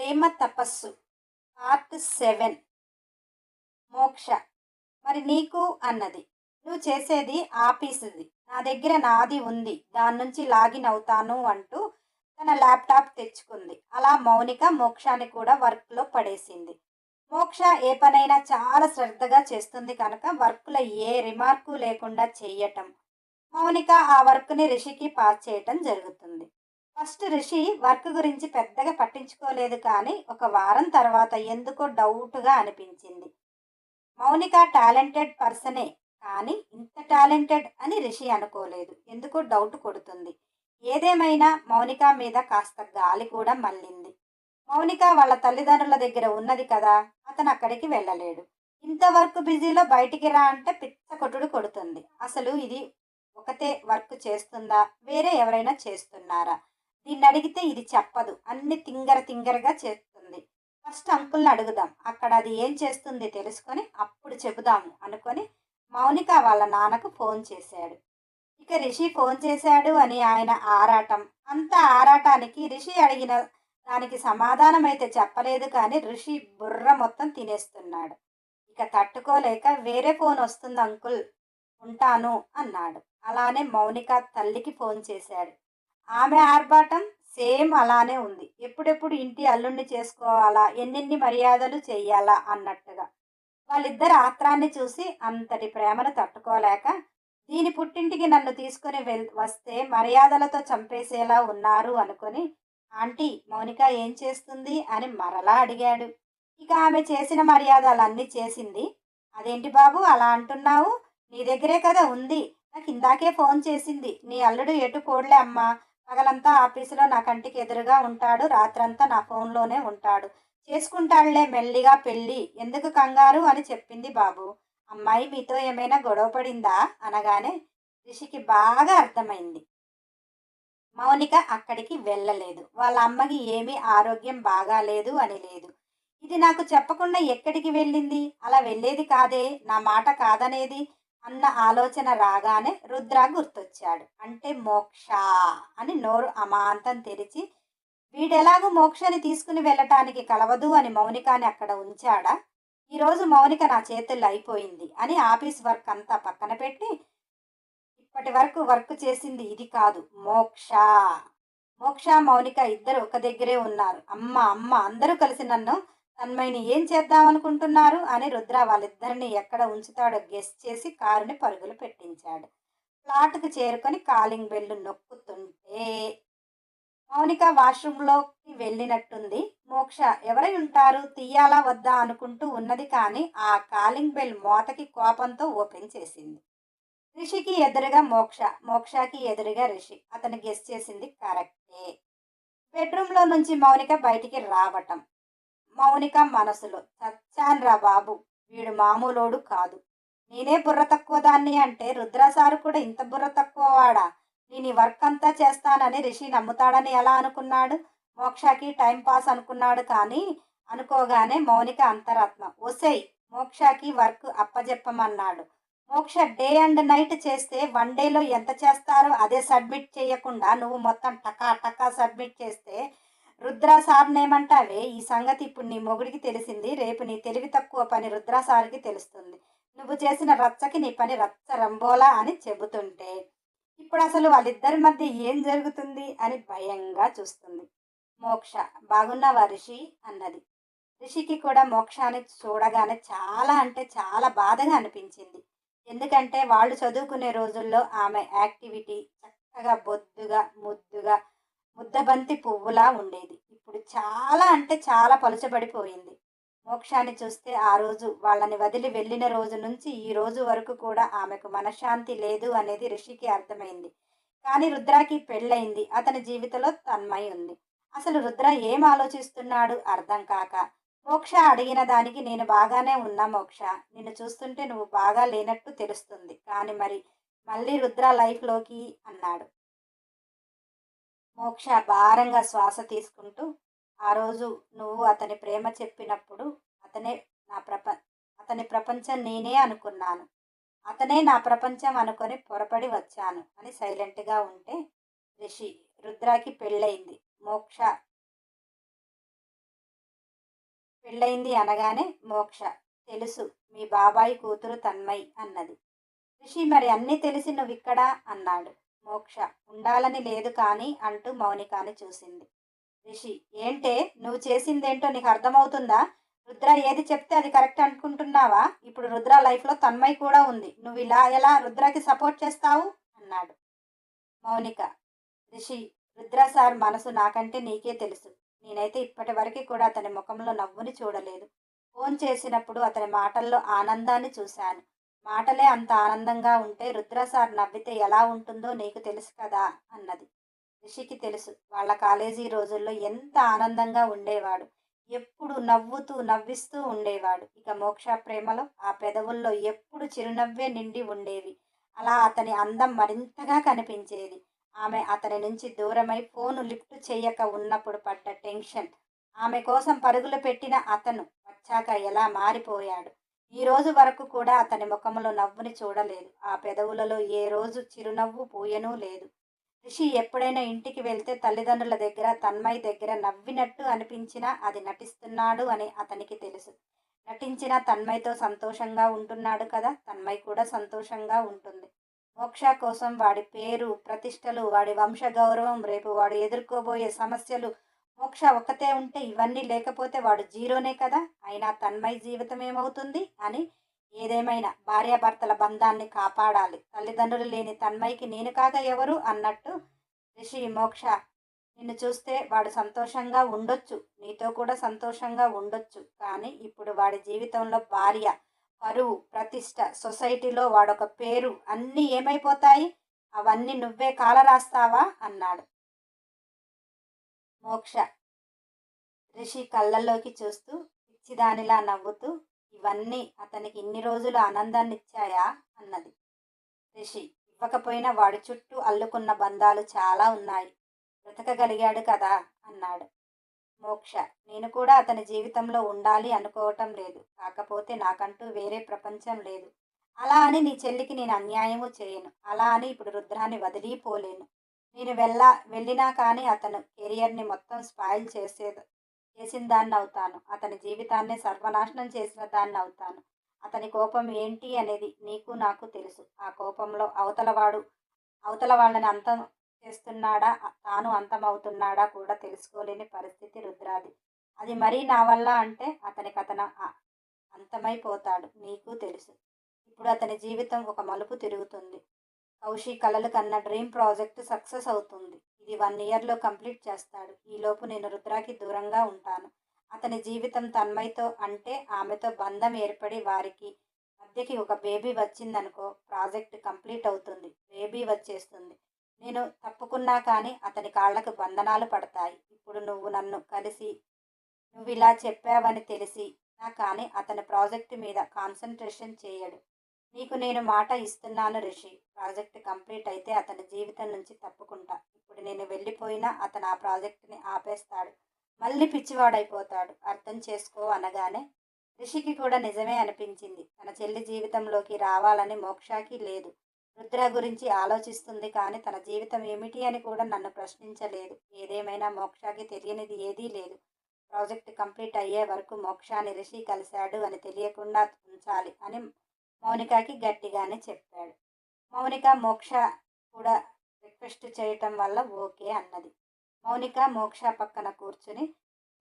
ప్రేమ తపస్సు. Part seven. మోక్ష. మరి నీకు అన్నది. నువ్వు చేసేది ఆఫీసుది నా దగ్గర నాది ఉంది. దాని నుంచి లాగిన్ అవుతాను అంటూ తన ల్యాప్టాప్ తెచ్చుకుంది. అలా మౌనిక మోక్షాన్ని కూడా వర్క్లో పడేసింది. మోక్ష ఏ పనైనా చాలా శ్రద్ధగా చేస్తుంది కనుక వర్క్లో ఏ రిమార్కు లేకుండా చేయటం. మౌనిక ఆ వర్క్ని రిషికి పాస్ చేయటం జరుగుతుంది. ఫస్ట్ రిషి వర్క్ గురించి పెద్దగా పట్టించుకోలేదు కానీ ఒక వారం తర్వాత ఎందుకో డౌట్గా అనిపించింది. మౌనిక టాలెంటెడ్ పర్సనే కానీ ఇంత టాలెంటెడ్ అని రిషి అనుకోలేదు. ఎందుకో డౌట్ కొడుతుంది. ఏదేమైనా మౌనిక మీద కాస్త గాలి కూడా మళ్ళింది. మౌనిక వాళ్ళ తల్లిదండ్రుల దగ్గర ఉన్నది కదా అతను అక్కడికి వెళ్ళలేడు. ఇంత వర్క్ బిజీలో బయటికి రా అంటే పిచ్చ కొట్టుడు కొడుతుంది. అసలు ఇది ఒకతే వర్క్ చేస్తుందా? వేరే ఎవరైనా చేస్తున్నారా? దీన్ని అడిగితే ఇది చెప్పదు. అన్ని తింగర తింగరగా చేస్తుంది. ఫస్ట్ అంకుల్ని అడుగుదాం. అక్కడ అది ఏం చేస్తుంది తెలుసుకొని అప్పుడు చెబుదాము అనుకొని మౌనిక వాళ్ళ నాన్నకు ఫోన్ చేశాడు. ఇక రిషి ఫోన్ చేశాడు అని ఆయన ఆరాటం. అంత ఆరాటానికి రిషి అడిగిన దానికి సమాధానం అయితే చెప్పలేదు కానీ రిషి బుర్ర మొత్తం తినేస్తున్నాడు. ఇక తట్టుకోలేక వేరే ఫోన్ వస్తుంది అంకుల్ ఉంటాను అన్నాడు. అలానే మౌనిక తల్లికి ఫోన్ చేశాడు. ఆమె ఆర్భాటం సేమ్ అలానే ఉంది. ఎప్పుడెప్పుడు ఇంటి అల్లుణ్ణి చేసుకోవాలా ఎన్నెన్ని మర్యాదలు చేయాలా అన్నట్టుగా. వాళ్ళిద్దరు ఆత్రాన్ని చూసి అంతటి ప్రేమను తట్టుకోలేక దీని పుట్టింటికి నన్ను తీసుకుని వెల్ వస్తే మర్యాదలతో చంపేసేలా ఉన్నారు అనుకుని ఆంటీ మౌనిక ఏం చేస్తుంది? అని మరలా అడిగాడు. ఇక ఆమె చేసిన మర్యాదలన్నీ చేసింది. అదేంటి బాబు అలా అంటున్నావు? నీ దగ్గరే కదా ఉంది. నాకు ఇందాకే ఫోన్ చేసింది. నీ అల్లుడు ఎటు పోడ్లే అమ్మా. పగలంతా ఆఫీసులో నా కంటికి ఎదురుగా ఉంటాడు. రాత్రంతా నా ఫోన్లోనే ఉంటాడు. చేసుకుంటాడులే మెల్లిగా పెళ్ళి. ఎందుకు కంగారు అని చెప్పింది బాబు. అమ్మాయి మీతో ఏమైనా గొడవ పడిందా? అనగానే రిషికి బాగా అర్థమైంది. మౌనిక అక్కడికి వెళ్ళలేదు. వాళ్ళ అమ్మకి ఏమీ ఆరోగ్యం బాగాలేదు అని లేదు. ఇది నాకు చెప్పకుండా ఎక్కడికి వెళ్ళింది? అలా వెళ్ళేది కాదే? నా మాట కాదనేది? అన్న ఆలోచన రాగానే రుద్ర గుర్తొచ్చాడు. అంటే మోక్ష అని నోరు అమాంతం తెరిచి వీడెలాగూ మోక్షని తీసుకుని వెళ్ళటానికి కలవదు అని మౌనికాని అక్కడ ఉంచాడా? ఈరోజు మౌనిక నా చేతుల్లో అయిపోయింది అని ఆఫీస్ వర్క్ అంతా పక్కన పెట్టి ఇప్పటి వరకు వర్క్ చేసింది ఇది కాదు మోక్ష. మోక్ష మౌనిక ఇద్దరు ఒక దగ్గరే ఉన్నారు. అమ్మ అమ్మ అందరూ కలిసి నన్ను తన్మయిని ఏం చేద్దాం అనుకుంటున్నారు అని రుద్ర వాళ్ళిద్దరిని ఎక్కడ ఉంచుతాడో గెస్ చేసి కారుని పరుగులు పెట్టించాడు. ప్లాట్కు చేరుకొని కాలింగ్ బెల్లు నొక్కుతుంటే మౌనిక వాష్రూమ్లోకి వెళ్ళినట్టుంది. మోక్ష ఎవరై ఉంటారు? తీయాలా వద్దా అనుకుంటూ ఉన్నది కానీ ఆ కాలింగ్ బెల్ మోతకి కోపంతో ఓపెన్ చేసింది. రిషికి ఎదురుగా మోక్ష మోక్షకి ఎదురుగా రిషి. అతను గెస్ చేసింది కరెక్టే. బెడ్రూమ్లో నుంచి మౌనిక బయటికి రావటం. మౌనిక మనసులో చచ్చాన్రా బాబు వీడు మామూలోడు కాదు. నేనే బుర్ర తక్కువ దాన్ని అంటే రుద్రాసారు కూడా ఇంత బుర్ర తక్కువ వాడా? నేను ఈ వర్క్ అంతా చేస్తానని రిషి నమ్ముతాడని ఎలా అనుకున్నాడు? మోక్షకి టైం పాస్ అనుకున్నాడు కానీ అనుకోగానే మౌనిక అంతరాత్మ. ఒసేయ్ మోక్షకి వర్క్ అప్పజెప్పమన్నాడు. మోక్ష డే అండ్ నైట్ చేస్తే వన్ డేలో ఎంత చేస్తారో అదే సబ్మిట్ చేయకుండా నువ్వు మొత్తం టకా టకా సబ్మిట్ చేస్తే రుద్రా సార్నేమంటావే ఈ సంగతి ఇప్పుడు నీ మొగుడికి తెలిసింది రేపు నీ తెలివి తక్కువ పని రుద్రా సార్కి తెలుస్తుంది. నువ్వు చేసిన రచ్చకి నీ పని రచ్చ రంబోలా అని చెబుతుంటే ఇప్పుడు అసలు వాళ్ళిద్దరి మధ్య ఏం జరుగుతుంది అని భయంగా చూస్తుంది. మోక్ష బాగున్నావా రిషి? అన్నది. రిషికి కూడా మోక్షాన్ని చూడగానే చాలా అంటే చాలా బాధగా అనిపించింది. ఎందుకంటే వాళ్ళు చదువుకునే రోజుల్లో ఆమె యాక్టివిటీ చక్కగా బొద్దుగా ముద్దుగా ముద్దబంతి పువ్వులా ఉండేది. ఇప్పుడు చాలా అంటే చాలా పలుచబడిపోయింది. మోక్షాన్ని చూస్తే ఆ రోజు వాళ్ళని వదిలి వెళ్ళిన రోజు నుంచి ఈ రోజు వరకు కూడా ఆమెకు మనశ్శాంతి లేదు అనేది ఋషికి అర్థమైంది. కానీ రుద్రాకి పెళ్ళయింది. అతని జీవితంలో తన్మై ఉంది. అసలు రుద్ర ఏం ఆలోచిస్తున్నాడు అర్థం కాక మోక్ష అడిగిన దానికి నేను బాగానే ఉన్నా మోక్ష. నిన్ను చూస్తుంటే నువ్వు బాగా లేనట్టు తెలుస్తుంది. కానీ మరి మళ్ళీ రుద్ర లైఫ్లోకి అన్నాడు. మోక్ష భారంగా శ్వాస తీసుకుంటూ ఆ రోజు నువ్వు అతని ప్రేమ చెప్పినప్పుడు అతనే నా ప్రప అతని ప్రపంచం నేనే అనుకున్నాను. అతనే నా ప్రపంచం అనుకొని పొరపడి వచ్చాను అని సైలెంట్గా ఉంటే రిషి రుద్రాకి పెళ్ళయింది. మోక్ష పెళ్ళయింది అనగానే మోక్ష తెలుసు మీ బాబాయి కూతురు తన్మయ్ అన్నది. రిషి మరి అన్నీ తెలిసి నువ్వు ఇక్కడ అన్నాడు. మోక్ష ఉండాలని లేదు కానీ అంటూ మౌనికాని చూసింది. రిషి ఏంటే? నువ్వు చేసిందేంటో నీకు అర్థమవుతుందా? రుద్ర ఏది చెప్తే అది కరెక్ట్ అనుకుంటున్నావా? ఇప్పుడు రుద్ర లైఫ్లో తన్మయ్ కూడా ఉంది. నువ్వు ఇలా ఎలా రుద్రకి సపోర్ట్ చేస్తావు? అన్నాడు. మౌనిక రిషి రుద్ర సార్ మనసు నాకంటే నీకే తెలుసు. నేనైతే ఇప్పటి వరకు కూడా అతని ముఖంలో నవ్వుని చూడలేదు. ఫోన్ చేసినప్పుడు అతని మాటల్లో ఆనందాన్ని చూశాను. మాటలే అంత ఆనందంగా ఉంటే రుద్రసార్ నవ్వితే ఎలా ఉంటుందో నీకు తెలుసు కదా అన్నది. రిషికి తెలుసు. వాళ్ళ కాలేజీ రోజుల్లో ఎంత ఆనందంగా ఉండేవాడు. ఎప్పుడు నవ్వుతూ నవ్విస్తూ ఉండేవాడు. ఇక మోక్ష ప్రేమలో ఆ పెదవుల్లో ఎప్పుడు చిరునవ్వే నిండి ఉండేవి. అలా అతని అందం మరింతగా కనిపించేది. ఆమె అతని నుంచి దూరమై ఫోను లిఫ్ట్ చేయక ఉన్నప్పుడు పడ్డ టెన్షన్. ఆమె కోసం పరుగులు పెట్టిన అతను వచ్చాక ఎలా మారిపోయాడు? ఈ రోజు వరకు కూడా అతని ముఖంలో నవ్వుని చూడలేదు. ఆ పెదవులలో ఏ రోజు చిరునవ్వు పోయనూ లేదు. రిషి ఎప్పుడైనా ఇంటికి వెళ్తే తల్లిదండ్రుల దగ్గర తన్మయ్ దగ్గర నవ్వినట్టు అనిపించినా అది నటిస్తున్నాడు అని అతనికి తెలుసు. నటించిన తన్మయ్తో సంతోషంగా ఉంటున్నాడు కదా తన్మయ్ కూడా సంతోషంగా ఉంటుంది. మోక్ష కోసం వాడి పేరు ప్రతిష్టలు వాడి వంశ గౌరవం రేపు వాడు ఎదుర్కోబోయే సమస్యలు మోక్ష ఒక్కతే ఉంటే ఇవన్నీ లేకపోతే వాడు జీరోనే కదా. అయినా తన్మయ జీవితం ఏమవుతుంది? అని ఏదేమైనా భార్యాభర్తల బంధాన్ని కాపాడాలి. తల్లిదండ్రులు లేని తన్మయికి నేను కాక ఎవరు? అన్నట్టు రిషి మోక్ష నిన్ను చూస్తే వాడు సంతోషంగా ఉండొచ్చు. నీతో కూడా సంతోషంగా ఉండొచ్చు. కానీ ఇప్పుడు వాడి జీవితంలో భార్య పరువు ప్రతిష్ట సొసైటీలో వాడొక పేరు అన్నీ ఏమైపోతాయి? అవన్నీ నువ్వే కాలరాస్తావా? అన్నాడు. మోక్ష. రిషి కళ్ళల్లోకి చూస్తూ పిచ్చిదానిలా నవ్వుతూ ఇవన్నీ అతనికి ఇన్ని రోజులు ఆనందాన్ని ఇచ్చాయా? అన్నది. రిషి ఇవ్వకపోయినా వాడి చుట్టూ అల్లుకున్న బంధాలు చాలా ఉన్నాయి. బ్రతకగలిగాడు కదా? అన్నాడు. మోక్ష నేను కూడా అతని జీవితంలో ఉండాలి అనుకోవటం లేదు. కాకపోతే నాకంటూ వేరే ప్రపంచం లేదు. అలా అని నీ చెల్లికి నేను అన్యాయము చేయను. అలా అని ఇప్పుడు రుద్రాన్ని వదిలిపోలేను. నేను వెళ్ళా వెళ్ళినా కానీ అతను కెరియర్ని మొత్తం స్పాయిల్ చేసే చేసిన దాన్ని అవుతాను అతని జీవితాన్ని సర్వనాశనం చేసిన దాన్ని అవుతాను అతని కోపం ఏంటి అనేది నీకు నాకు తెలుసు. ఆ కోపంలో అవతలవాడు అవతల వాళ్ళని అంతం చేస్తున్నాడా తాను అంతమవుతున్నాడా కూడా తెలుసుకోలేని పరిస్థితి రుద్రాది. అది మరీ నా వల్ల అంటే అతనికి అతను అంతమైపోతాడు. నీకు తెలుసు. ఇప్పుడు అతని జీవితం ఒక మలుపు తిరుగుతుంది. కౌశి కలలు కన్న డ్రీమ్ ప్రాజెక్ట్ సక్సెస్ అవుతుంది. ఇది వన్ ఇయర్లో కంప్లీట్ చేస్తాడు. ఈలోపు నేను రుద్రాకి దూరంగా ఉంటాను. అతని జీవితం తన్మయ్తో అంటే ఆమెతో బంధం ఏర్పడి వారికి మధ్యకి ఒక బేబీ వచ్చిందనుకో ప్రాజెక్ట్ కంప్లీట్ అవుతుంది. బేబీ వచ్చేస్తుంది. నేను తప్పుకున్నా కానీ అతని కాళ్ళకు బంధనాలు పడతాయి. ఇప్పుడు నువ్వు నన్ను కలిసి నువ్వు ఇలా చెప్పావని తెలిసి నా కానీ అతని ప్రాజెక్టు మీద కాన్సన్ట్రేషన్ చేయడు. నీకు నేను మాట ఇస్తున్నాను రిషి. ప్రాజెక్ట్ కంప్లీట్ అయితే అతని జీవితం నుంచి తప్పుకుంటా. ఇప్పుడు నేను వెళ్ళిపోయినా అతను ఆ ప్రాజెక్ట్ని ఆపేస్తాడు. మళ్ళీ పిచ్చివాడైపోతాడు. అర్థం చేసుకో అనగానే రిషికి కూడా నిజమే అనిపించింది. తన చెల్లి జీవితంలోకి రావాలని మోక్షాకి లేదు. రుద్ర గురించి ఆలోచిస్తుంది కానీ తన జీవితం ఏమిటి అని కూడా నన్ను ప్రశ్నించలేదు. ఏదేమైనా మోక్షాకి తెలియనిది ఏదీ లేదు. ప్రాజెక్ట్ కంప్లీట్ అయ్యే వరకు మోక్షాన్ని రిషి కలిశాడు అని తెలియకుండా ఉంచాలి అని మౌనికకి గట్టిగానే చెప్పాడు. మౌనిక మోక్ష కూడా రిక్వెస్ట్ చేయటం వల్ల ఓకే అన్నది. మౌనిక మోక్ష పక్కన కూర్చుని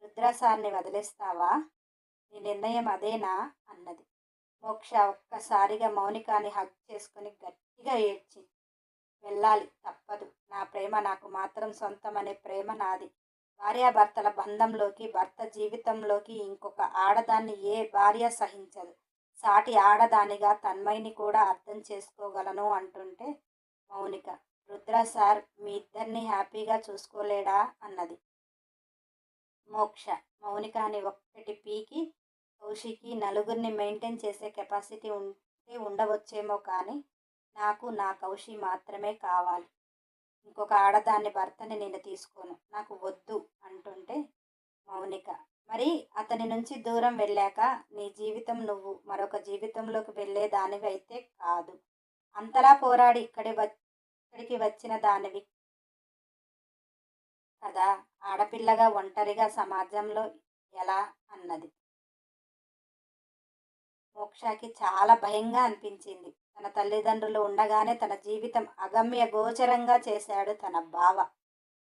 రుద్రసార్ని వదిలేస్తావా? నీ నిర్ణయం అదేనా? అన్నది. మోక్ష ఒక్కసారిగా మౌనికాని హక్ చేసుకుని గట్టిగా ఏడ్చి వెళ్ళాలి తప్పదు. నా ప్రేమ నాకు మాత్రం సొంతమనే ప్రేమ నాది. భార్యాభర్తల బంధంలోకి భర్త జీవితంలోకి ఇంకొక ఆడదాన్ని ఏ భార్య సహించదు. సాటి ఆడదానిగా తన్మయిని కూడా అర్థం చేసుకోగలను అంటుంటే మౌనిక రుద్ర సార్ మీ ఇద్దరిని హ్యాపీగా చూసుకోలేడా? అన్నది. మోక్ష. మౌనికని ఒక్కటి పీకి కౌశికి నలుగురిని మెయింటైన్ చేసే కెపాసిటీ ఉంటే ఉండవచ్చేమో కానీ నాకు నా కౌశి మాత్రమే కావాలి. ఇంకొక ఆడదాన్ని భర్తని నేను తీసుకోను. నాకు వద్దు అంటుంటే మౌనిక మరి అతని నుంచి దూరం వెళ్ళాక నీ జీవితం నువ్వు మరొక జీవితంలోకి వెళ్ళే దానివి అయితే కాదు. అంతలా పోరాడి ఇక్కడి ఇక్కడికి వచ్చిన దానివి కదా? ఆడపిల్లగా ఒంటరిగా సమాజంలో ఎలా అన్నది. మోక్షకి చాలా భయంగా అనిపించింది. తన తల్లిదండ్రులు ఉండగానే తన జీవితం అగమ్య గోచరంగా చేశాడు తన బావ.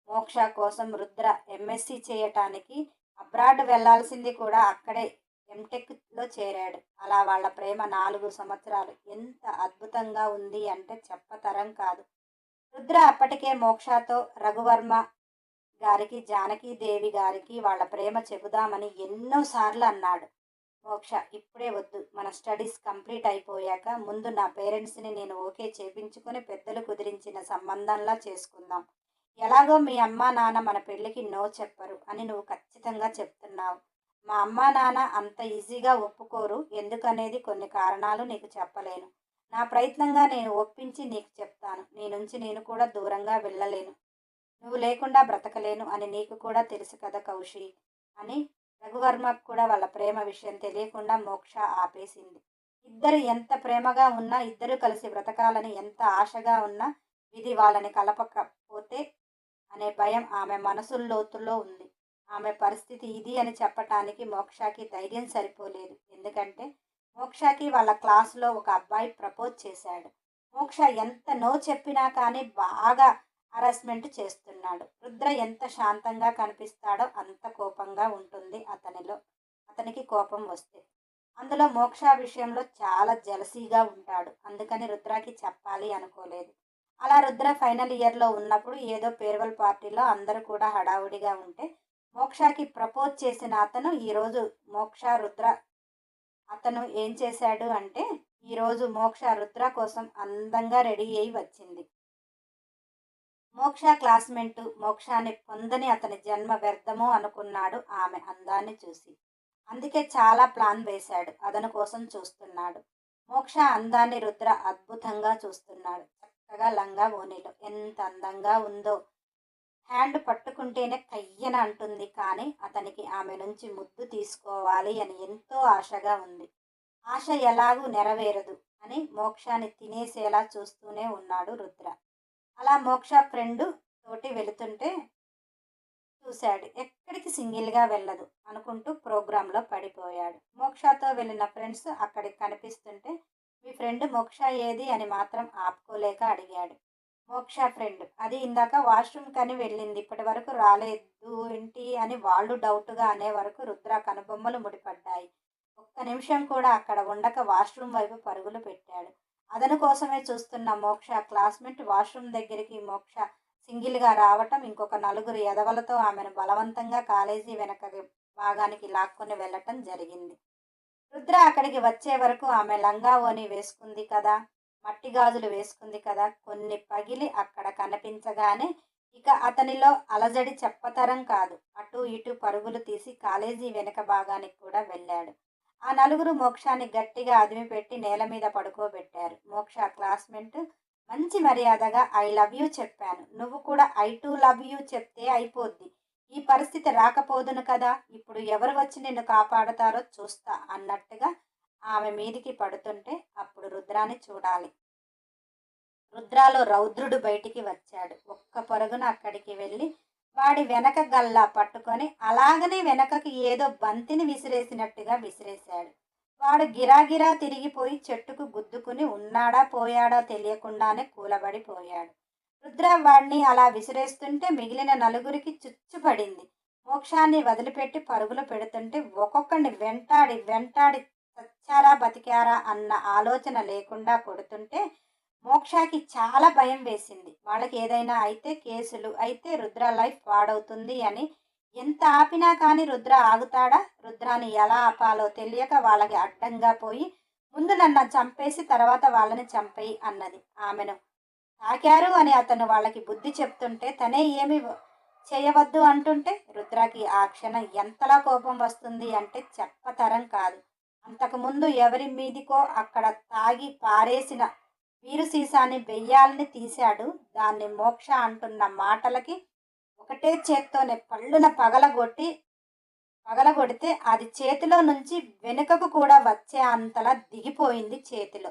మోక్ష కోసం రుద్ర ఎంఎస్సి చేయటానికి అబ్రాడ్ వెళ్ళాల్సింది కూడా అక్కడే ఎంటెక్లో చేరాడు. అలా వాళ్ళ ప్రేమ నాలుగు సంవత్సరాలు ఎంత అద్భుతంగా ఉంది అంటే చెప్పతరం కాదు. రుద్ర అప్పటికే మోక్షతో రఘువర్మ గారికి జానకీదేవి గారికి వాళ్ళ ప్రేమ చెబుదామని ఎన్నోసార్లు అన్నాడు. మోక్ష ఇప్పుడే వద్దు మన స్టడీస్ కంప్లీట్ అయిపోయాక ముందు నా పేరెంట్స్ని నేను ఓకే చేపించుకుని పెద్దలు కుదిరించిన సంబంధంలా చేసుకుందాం. ఎలాగో మీ అమ్మా నాన్న మన పెళ్ళికి నో చెప్పరు అని నువ్వు ఖచ్చితంగా చెప్తున్నావు. మా అమ్మా నాన్న అంత ఈజీగా ఒప్పుకోరు ఎందుకనేది కొన్ని కారణాలు నీకు చెప్పలేను. నా ప్రయత్నంగా నేను ఒప్పించి నీకు చెప్తాను. నీ నుంచి నేను కూడా దూరంగా వెళ్ళలేను. నువ్వు లేకుండా బ్రతకలేను అని నీకు కూడా తెలుసు కదా కౌశి అని రఘువర్మకు కూడా వాళ్ళ ప్రేమ విషయం తెలియకుండా మోక్ష ఆపేసింది. ఇద్దరు ఎంత ప్రేమగా ఉన్నా ఇద్దరు కలిసి బ్రతకాలని ఎంత ఆశగా ఉన్నా విధి వాళ్ళని కలపకపోతే అనే భయం ఆమె మనసు లోతుల్లో ఉంది. ఆమె పరిస్థితి ఇది అని చెప్పటానికి మోక్షకి ధైర్యం సరిపోలేదు. ఎందుకంటే మోక్షకి వాళ్ళ క్లాసులో ఒక అబ్బాయి ప్రపోజ్ చేశాడు. మోక్ష ఎంత నో చెప్పినా కానీ బాగా హరాస్మెంట్ చేస్తున్నాడు. రుద్ర ఎంత శాంతంగా కనిపిస్తాడో అంత కోపంగా ఉంటుంది అతనిలో. అతనికి కోపం వస్తే. అందులో మోక్ష విషయంలో చాలా జలసీగా ఉంటాడు. అందుకని రుద్రకి చెప్పాలి అనుకోలేదు. అలా రుద్ర ఫైనల్ ఇయర్లో ఉన్నప్పుడు ఏదో పేర్వల్ పార్టీలో అందరూ కూడా హడావుడిగా ఉంటే మోక్షకి ప్రపోజ్ చేసిన అతను ఈరోజు మోక్ష రుద్ర. అతను ఏం చేశాడు అంటే ఈరోజు మోక్ష రుద్ర కోసం అందంగా రెడీ అయి వచ్చింది. మోక్ష క్లాస్మేట్ మోక్షాన్ని పొందని అతని జన్మ వ్యర్థము అనుకున్నాడు ఆమె అందాన్ని చూసి. అందుకే చాలా ప్లాన్ వేశాడు అతని కోసం చూస్తున్నాడు. మోక్ష అందాన్ని రుద్ర అద్భుతంగా చూస్తున్నాడు. చక్కగా లంగా ఓనిలో ఎంత అందంగా ఉందో. హ్యాండ్ పట్టుకుంటేనే కయ్యన అంటుంది. కానీ అతనికి ఆమె నుంచి ముద్దు తీసుకోవాలి అని ఎంతో ఆశగా ఉంది. ఆశ ఎలాగూ నెరవేరదు అని మోక్షాన్ని తినేసేలా చూస్తూనే ఉన్నాడు రుద్ర. అలా మోక్ష ఫ్రెండ్ తోటి వెళుతుంటే చూశాడు. ఎక్కడికి సింగిల్గా వెళ్ళదు అనుకుంటూ ప్రోగ్రాంలో పడిపోయాడు. మోక్షతో వెళ్ళిన ఫ్రెండ్స్ అక్కడికి కనిపిస్తుంటే మీ ఫ్రెండ్ మోక్ష ఏది అని మాత్రం ఆపుకోలేక అడిగాడు. మోక్ష ఫ్రెండ్ అది ఇందాక వాష్రూమ్ కని వెళ్ళింది ఇప్పటి వరకు రాలేదు ఏంటి అని వాళ్ళు డౌట్గా అనే వరకు రుద్ర కనుబొమ్మలు ముడిపడ్డాయి. ఒక్క నిమిషం కూడా అక్కడ ఉండక వాష్రూమ్ వైపు పరుగులు పెట్టాడు. అదను కోసమే చూస్తున్న మోక్ష క్లాస్మేట్ వాష్రూమ్ దగ్గరికి మోక్ష సింగిల్గా రావటం ఇంకొక నలుగురు ఎదవలతో ఆమెను బలవంతంగా కాలేజీ వెనక భాగానికి లాక్కొని వెళ్ళటం జరిగింది. రుద్ర అక్కడికి వచ్చే వరకు ఆమె లంగా ఓని వేసుకుంది కదా మట్టి గాజులు వేసుకుంది కదా కొన్ని పగిలి అక్కడ కనిపించగానే ఇక అతనిలో అలజడి చెప్పతరం కాదు. అటు ఇటు పరుగులు తీసి కాలేజీ వెనక భాగానికి కూడా వెళ్ళాడు. ఆ నలుగురు మోక్షాన్ని గట్టిగా అదిమిపెట్టి నేల మీద పడుకోబెట్టారు. మోక్ష క్లాస్మేట్ మంచి మర్యాదగా ఐ లవ్ యూ చెప్పాను. నువ్వు కూడా ఐ టు లవ్ యూ చెప్తే అయిపోద్ది. ఈ పరిస్థితి రాకపోదును కదా ఇప్పుడు ఎవరు వచ్చి నిన్ను కాపాడతారో చూస్తా అన్నట్టుగా ఆమె మీదికి పడుతుంటే అప్పుడు రుద్రాన్ని చూడాలి. రుద్రాలో రౌద్రుడు బయటికి వచ్చాడు. ఒక్క పొరుగున అక్కడికి వెళ్ళి వాడి వెనక గల్లా పట్టుకొని అలాగనే వెనకకి ఏదో బంతిని విసిరేసినట్టుగా విసిరేశాడు. వాడు గిరాగిరా తిరిగిపోయి చెట్టుకు గుద్దుకుని ఉన్నాడా పోయాడా తెలియకుండానే కూలబడిపోయాడు. రుద్రం వాడిని అలా విసిరేస్తుంటే మిగిలిన నలుగురికి చుచ్చుపడింది. మోక్షాన్ని వదిలిపెట్టి పరుగులు పెడుతుంటే ఒక్కొక్కడిని వెంటాడి వెంటాడి చచ్చారా బతికారా అన్న ఆలోచన లేకుండా కొడుతుంటే మోక్షాకి చాలా భయం వేసింది. వాళ్ళకి ఏదైనా అయితే కేసులు అయితే రుద్ర లైఫ్ పాడవుతుంది అని ఎంత ఆపినా కానీ రుద్ర ఆగుతాడా? రుద్రాని ఎలా ఆపాలో తెలియక వాళ్ళకి అడ్డంగా పోయి ముందు నన్ను చంపేసి తర్వాత వాళ్ళని చంపేయి అన్నది ఆమెను. తాకారు అని అతను వాళ్ళకి బుద్ధి చెప్తుంటే తనే ఏమి చేయవద్దు అంటుంటే రుద్రకి ఆ క్షణం ఎంతలా కోపం వస్తుంది అంటే చెప్పతరం కాదు. అంతకుముందు ఎవరి మీదికో అక్కడ తాగి పారేసిన వీరు సీసాని వెయ్యాలని తీశాడు. దాన్ని మోక్ష అంటున్న మాటలకి ఒకటే చేత్తోనే పళ్ళున పగలగొట్టి పగలగొడితే అది చేతిలో నుంచి వెనుకకు కూడా వచ్చే అంతలా దిగిపోయింది చేతిలో.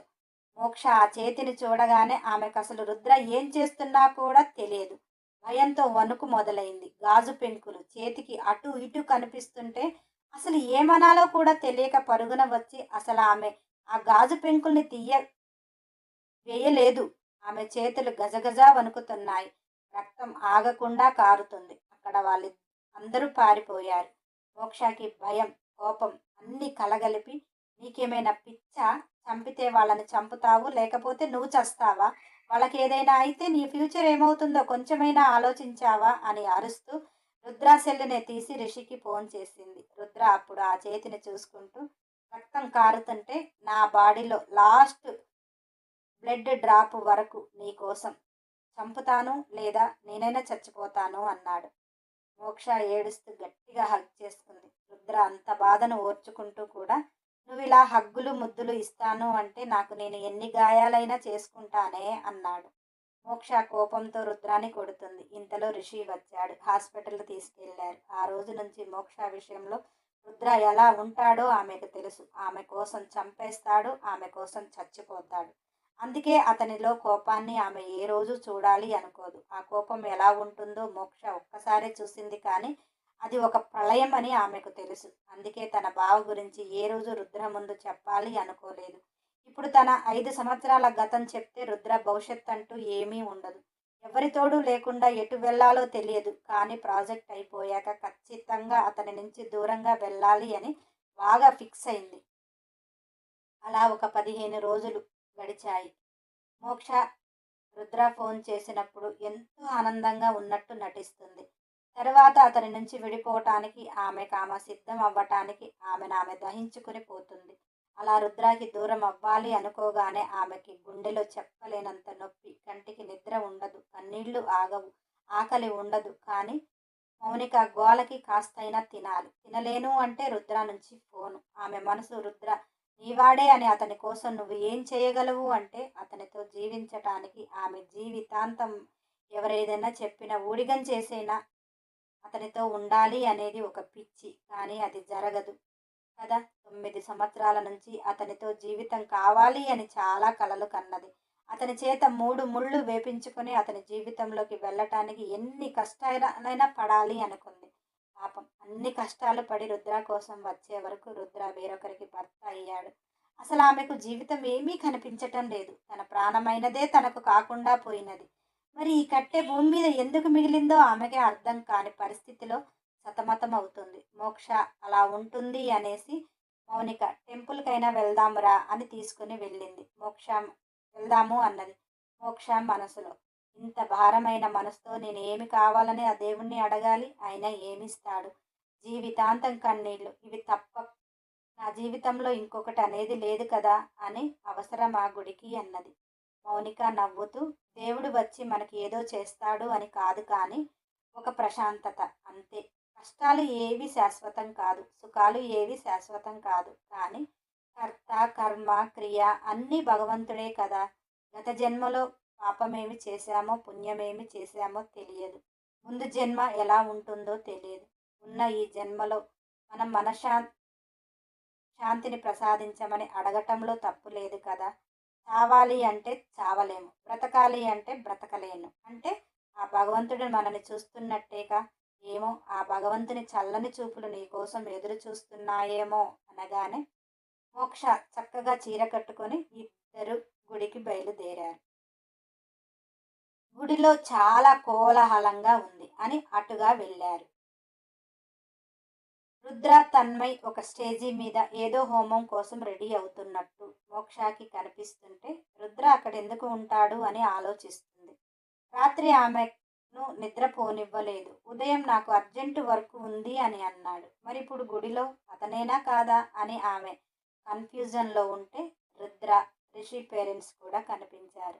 మోక్ష ఆ చేతిని చూడగానే ఆమెకు అసలు రుద్ర ఏం చేస్తున్నా కూడా తెలియదు. భయంతో వణుకు మొదలైంది. గాజు పెంకులు చేతికి అటు ఇటు కనిపిస్తుంటే అసలు ఏమనాలో కూడా తెలియక పరుగున వచ్చి అసలు ఆమె ఆ గాజు పెంకుల్ని తీయ వేయలేదు. ఆమె చేతులు గజగజ వణుకుతున్నాయి. రక్తం ఆగకుండా కారుతుంది. అక్కడ వాళ్ళు అందరూ పారిపోయారు. మోక్షకి భయం కోపం అన్నీ కలగలిపి నీకేమైనా పిచ్చ? చంపితే వాళ్ళని చంపుతావు? లేకపోతే నువ్వు చస్తావా? వాళ్ళకి ఏదైనా అయితే నీ ఫ్యూచర్ ఏమవుతుందో కొంచెమైనా ఆలోచించావా? అని అరుస్తూ రుద్ర సెల్లునే తీసి రిషికి ఫోన్ చేసింది. రుద్ర అప్పుడు ఆ చేతిని చూసుకుంటూ రక్తం కారుతుంటే నా బాడీలో లాస్ట్ బ్లడ్ డ్రాప్ వరకు నీ కోసం చంపుతాను లేదా నేనైనా చచ్చిపోతాను అన్నాడు. మోక్ష ఏడుస్తూ గట్టిగా హగ్ చేసుకుంది. రుద్ర అంత బాధను ఓర్చుకుంటూ కూడా నువ్వు ఇలా హగ్గులు ముద్దులు ఇస్తాను అంటే నాకు నేను ఎన్ని గాయాలైనా చేసుకుంటానే అన్నాడు. మోక్ష కోపంతో రుద్రాన్ని కొడుతుంది. ఇంతలో రిషి వచ్చాడు. హాస్పిటల్ తీసుకెళ్ళారు. ఆ రోజు నుంచి మోక్ష విషయంలో రుద్ర ఎలా ఉంటాడో ఆమెకు తెలుసు. ఆమె కోసం చంపేస్తాడు ఆమె కోసం చచ్చిపోతాడు. అందుకే అతనిలో కోపాన్ని ఆమె ఏ రోజు చూడాలి అనుకోదు. ఆ కోపం ఎలా ఉంటుందో మోక్ష ఒక్కసారి చూసింది కానీ అది ఒక ప్రళయం అని ఆమెకు తెలుసు. అందుకే తన బావ గురించి ఏ రోజు రుద్ర ముందు చెప్పాలి అనుకోలేదు. ఇప్పుడు తన ఐదు సంవత్సరాల గతం చెప్తే రుద్ర భవిష్యత్ అంటూ ఏమీ ఉండదు. ఎవరితోడూ లేకుండా ఎటు వెళ్ళాలో తెలియదు. కానీ ప్రాజెక్ట్ అయిపోయాక ఖచ్చితంగా అతని నుంచి దూరంగా వెళ్ళాలి అని బాగా ఫిక్స్ అయింది. అలా ఒక పదిహేను రోజులు గడిచాయి. మోక్ష రుద్ర ఫోన్ చేసినప్పుడు ఎంతో ఆనందంగా ఉన్నట్టు నటిస్తుంది. తర్వాత అతని నుంచి విడిపోవటానికి ఆమెకు ఆమె సిద్ధం అవ్వటానికి ఆమెను ఆమె దహించుకుని పోతుంది. అలా రుద్రాకి దూరం అవ్వాలి అనుకోగానే ఆమెకి గుండెలో చెప్పలేనంత నొప్పి కంటికి నిద్ర ఉండదు కన్నీళ్ళు ఆగవు ఆకలి ఉండదు. కానీ మౌనిక గోలకి కాస్తైనా తినాలి. తినలేను అంటే రుద్ర నుంచి ఫోను. ఆమె మనసు రుద్ర నీవాడే అని అతని కోసం నువ్వు ఏం చేయగలవు అంటే అతనితో జీవించటానికి ఆమె జీవితాంతం ఎవరేదైనా చెప్పిన ఊడిగం చేసైనా? అతనితో ఉండాలి అనేది ఒక పిచ్చి కానీ అది జరగదు కదా? తొమ్మిది సంవత్సరాల నుంచి అతనితో జీవితం కావాలి అని చాలా కలలు కన్నది. అతని చేత మూడు ముళ్ళు వేపించుకొని అతని జీవితంలోకి వెళ్ళటానికి ఎన్ని కష్టాలైనా పడాలి అనుకుంది. పాపం అన్ని కష్టాలు పడి రుద్ర కోసం వచ్చే వరకు రుద్ర వేరొకరికి భర్త అయ్యాడు. అసలు ఆమెకు జీవితం ఏమీ కనిపించటం లేదు. తన ప్రాణమైనదే తనకు కాకుండా పోయినది. మరి ఈ కట్టె భూమి మీద ఎందుకు మిగిలిందో ఆమెకే అర్థం కాని పరిస్థితిలో సతమతం అవుతుంది మోక్ష అలా ఉంటుంది అనేసి మౌనిక టెంపుల్కైనా వెళ్దామురా అని తీసుకుని వెళ్ళింది. మోక్ష వెళ్దాము అన్నది. మోక్ష మనసులో. ఇంత భారమైన మనసుతో నేను ఏమి కావాలని ఆ దేవుణ్ణి అడగాలి? ఆయన ఏమిస్తాడు? జీవితాంతం కన్నీళ్ళు ఇవి తప్ప నా జీవితంలో ఇంకొకటి అనేది లేదు కదా అని అవసరం ఆ గుడికి అన్నది. మౌనిక నవ్వుతూ దేవుడు వచ్చి మనకి ఏదో చేస్తాడు అని కాదు కానీ ఒక ప్రశాంతత అంతే. కష్టాలు ఏవి శాశ్వతం కాదు సుఖాలు ఏవి శాశ్వతం కాదు కానీ కర్త కర్మ క్రియ అన్నీ భగవంతుడే కదా. గత జన్మలో పాపమేమి చేశామో పుణ్యమేమి చేశామో తెలియదు. ముందు జన్మ ఎలా ఉంటుందో తెలియదు. ఉన్న ఈ జన్మలో మనం మనశ్శాం శాంతిని ప్రసాదించమని అడగటంలో తప్పు లేదు కదా. చావాలి అంటే చావలేము. బ్రతకాలి అంటే బ్రతకలేను. అంటే ఆ భగవంతుడు మనల్ని చూస్తున్నట్టేగా ఏమో ఆ భగవంతుని చల్లని చూపులు నీ కోసం ఎదురు చూస్తున్నాయేమో అనగానే మోక్ష చక్కగా చీర కట్టుకొని ఇద్దరు గుడికి బయలుదేరారు. గుడిలో చాలా కోలాహలంగా ఉంది అని అటుగా వెళ్ళారు. రుద్ర తన్మయ్ ఒక స్టేజీ మీద ఏదో హోమం కోసం రెడీ అవుతున్నట్టు మోక్షాకి కనిపిస్తుంటే రుద్ర అక్కడ ఎందుకు ఉంటాడు అని ఆలోచిస్తుంది. రాత్రి ఆమెను నిద్రపోనివ్వలేదు. ఉదయం నాకు అర్జెంటు వర్క్ ఉంది అని అన్నాడు. మరి ఇప్పుడు గుడిలో అతనేనా కాదా? అని ఆమె కన్ఫ్యూజన్లో ఉంటే రుద్ర రిషి పేరెంట్స్ కూడా కనిపించారు.